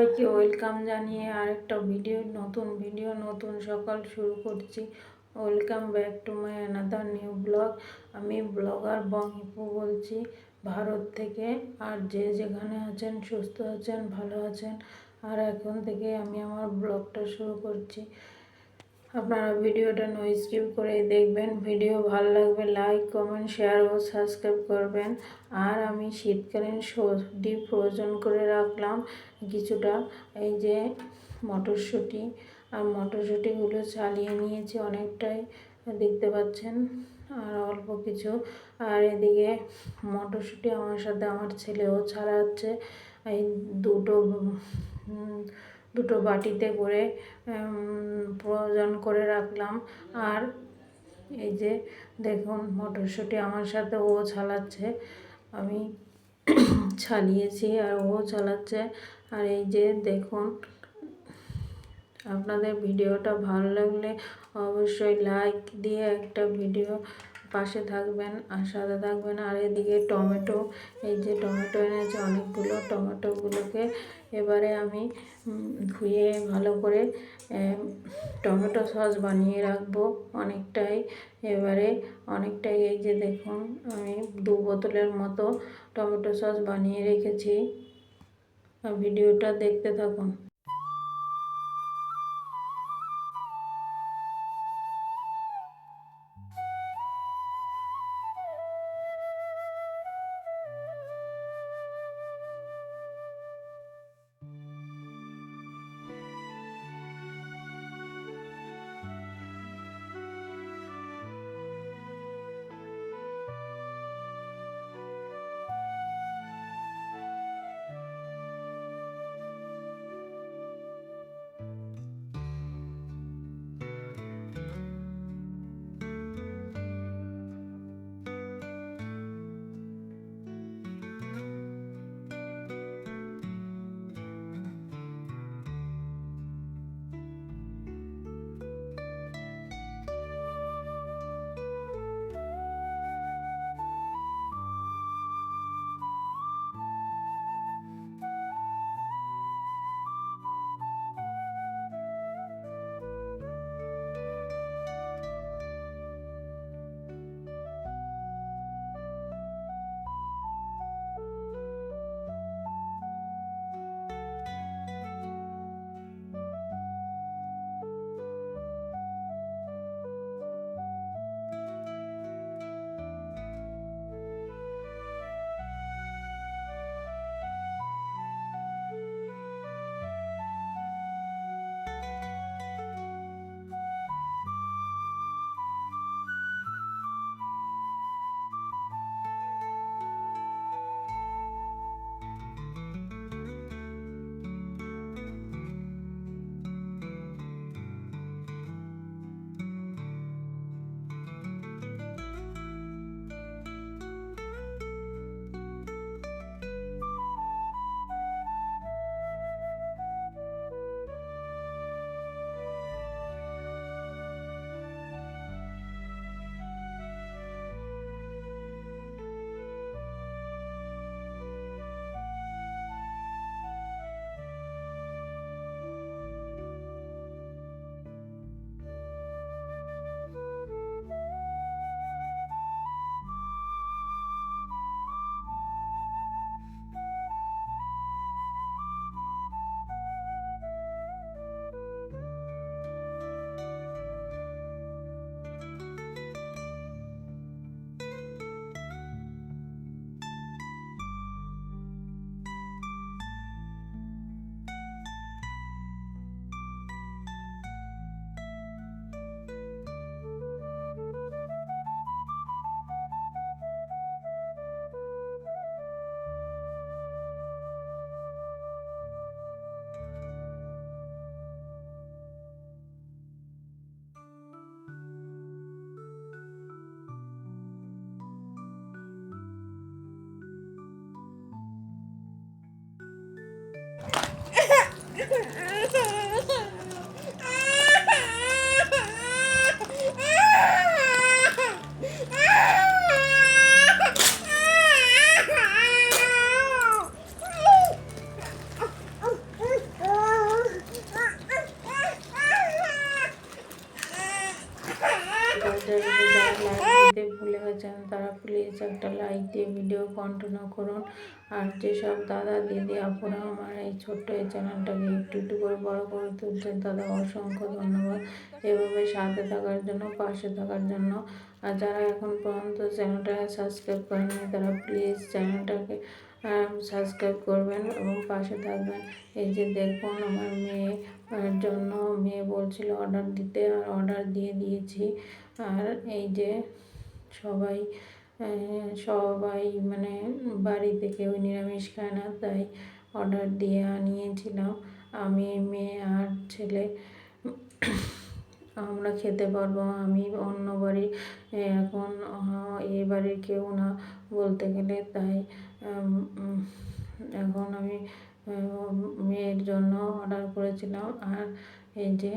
সবাইকে ওয়েলকাম জানিয়ে আরেকটা ভিডিও, নতুন ভিডিও, নতুন সকাল শুরু করছি। Welcome back to my another new blog. আমি ব্লগার বংহিপু বলছি, ভারত থেকে। আর যে যেখানে আছেন, সুস্থ আছেন, ভালো আছেন। আর এখন থেকে আমি আমার ব্লগটা শুরু করছি। আপনারা ভিডিওটা নো স্কিপ করে দেখবেন। ভিডিও ভালো লাগবে লাইক কমেন্ট শেয়ার ও সাবস্ক্রাইব করবেন। আর আমি শীতকালীন সবজি ফ্রোজন করে রাখলাম কিছুটা। এই যে মটরশুঁটি, আর মটরশুঁটিগুলো চালিয়ে নিয়েছি অনেকটাই, দেখতে পাচ্ছেন। আর অল্প কিছু। আর এদিকে মটরশুঁটি আমার সাথে আমার ছেলেও ছাড়াচ্ছে। এই দুটো দুটো বাটিতে করে প্রয়োজন করে রাখলাম। আর এই যে দেখুন, মটরশুঁটি আমার সাথে ও ছালাচ্ছে আমি ছালিয়েছি আর ও চালাচ্ছে। আর এই যে দেখুন, আপনাদের ভিডিওটা ভালো লাগলে অবশ্যই লাইক দিয়ে একটা ভিডিও পাশে থাকবেন, আর সাদা থাকবেন আর এদিকে টমেটো। এই যে টমেটো এনেছে অনেকগুলো, টমেটোগুলোকে এবারে আমি ধুয়ে ভালো করে টমেটো সস বানিয়ে রাখব অনেকটাই। এবারে অনেকটাই এই যে দেখুন, আমি দু বোতলের মতো টমেটো সস বানিয়ে রেখেছি। ভিডিওটা দেখতে থাকুন। তারা প্লিজ একটা লাইক দিয়ে ভিডিও কন্টিনিউ করুন। আর যেসব দাদা, দিদি, আপুরা আমার এই ছোট্ট এই চ্যানেলটাকে একটু একটু করে বড় করে তুলছেন, তাদের অসংখ্য ধন্যবাদ। এভাবে সাথে থাকার জন্য, পাশে থাকার জন্য। আর যারা এখন পর্যন্ত চ্যানেলটাকে সাবস্ক্রাইব করেনি, তারা প্লিজ চ্যানেলটাকে সাবস্ক্রাইব করবেন এবং পাশে থাকবেন। এই যে দেখুন আমার মেয়ে এর জন্য মেয়ে বলছিল, অর্ডার দিতে আর অর্ডার দিয়ে দিয়েছি। আর এই যে সবাই সবাই মানে বাড়িতে কেউ নিরামিষ খায় না, তাই অর্ডার দিয়ে আনিয়েছিলাম। আমি মেয়ে আর ছেলে, আমরা খেতে পারব। আমি অন্য বাড়ি এখন এ বাড়ির কেউ না বলতে গেলে, তাই এখন আমি মেয়ের জন্য অর্ডার করেছিলাম। আর এই যে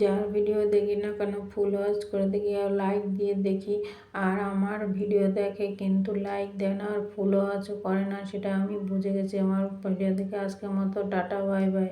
যার ভিডিও দেখি না কেন ফুল ওয়াচ করে দেখি আর লাইক দিয়ে দেখি। আর আমার ভিডিও দেখে কিন্তু লাইক দেয় না আর ফুল ওয়াচও করে না, সেটা আমি বুঝে গেছি আমার ভিডিও দেখে আজকের মতো, টাটা বাই বাই